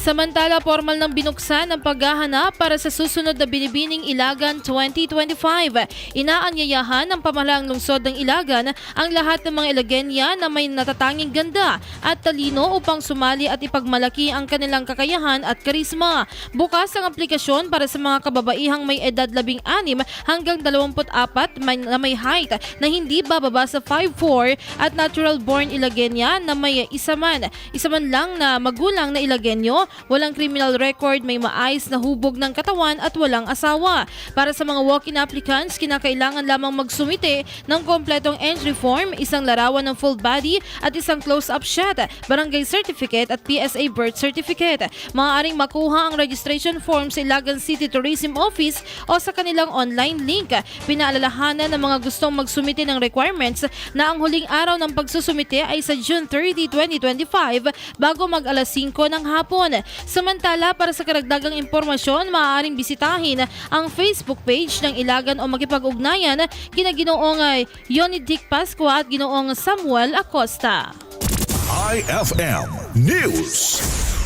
Samantala, formal nang binuksan ang paghahanap para sa susunod na Binibining Ilagan 2025. Inaanyayahan ng pamahalaang lungsod ng Ilagan ang lahat ng mga Ilagenya na may natatanging ganda at talino upang sumali at ipagmalaki ang kanilang kakayahan at karisma. Bukas ang aplikasyon para sa mga kababaihang may edad 16 hanggang 24 may- na may height na hindi bababa sa 5'4 at natural born Ilagenya na may isa man, isa man lang na magulang na Ilagenyo, walang criminal record, may maayos na hubog ng katawan at walang asawa. Para sa mga walk-in applicants, kinakailangan lamang magsumite ng kompletong entry form, isang larawan ng full body at isang close-up shot, barangay certificate at PSA birth certificate. Maaaring makuha ang registration form sa Ilagan City Tourism Office o sa kanilang online link. Pinaalalahanan ng mga gustong magsumite ng requirements na ang huling araw ng pagsusumite ay sa June 30, 2025 bago mag alas 5 ng hapon. Samantala, para sa karagdagang impormasyon, maaaring bisitahin ang Facebook page ng Ilagan o makipag-ugnayan kina Ginoong ah, Yoni Dick Pascua at Ginoong Samuel Acosta. IFM News.